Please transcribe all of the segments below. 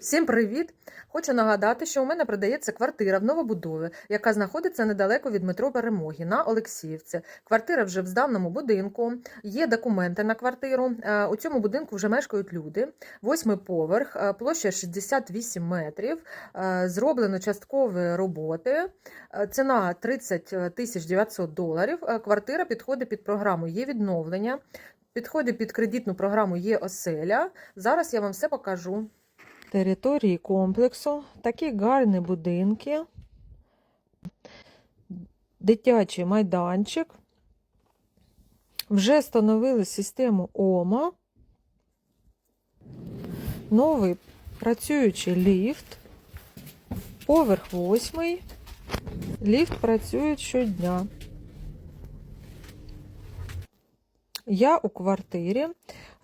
Всім привіт! Хочу нагадати, що у мене продається квартира в новобудові, яка знаходиться недалеко від метро Перемоги на Олексіївці. Квартира вже в зданому будинку. Є документи на квартиру. Е, У цьому будинку вже мешкають люди. Восьмий поверх, е, площа 68 метрів. е, Зроблено часткові роботи. Ціна 30 тисяч 900 доларів. Квартира підходить під програму Є відновлення. Підходить під кредитну програму Є оселя. Зараз я вам все покажу. Території комплексу, такі гарні будинки, дитячий майданчик. Вже встановили систему ОМА, новий працюючий ліфт, поверх восьмий, ліфт працює щодня. Я у квартирі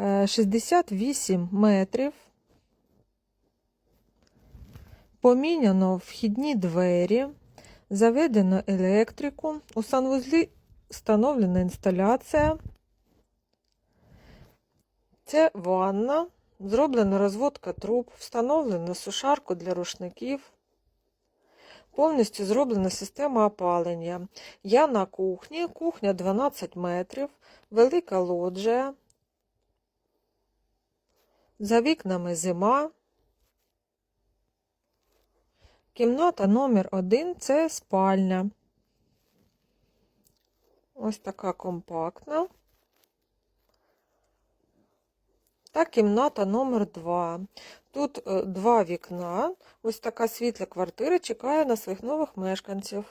е, 68 метрів. Поміняно вхідні двері, заведено електрику, у санвузлі встановлена інсталяція. Це ванна, зроблена розводка труб, встановлено сушарку для рушників. Повністю зроблена система опалення. Я на кухні, кухня 12 метрів, велика лоджія. За вікнами зима. Кімната номер один це спальня. Ось така компактна. Та кімната номер два. Тут е, два вікна. Ось така світла квартира чекає на своїх нових мешканців.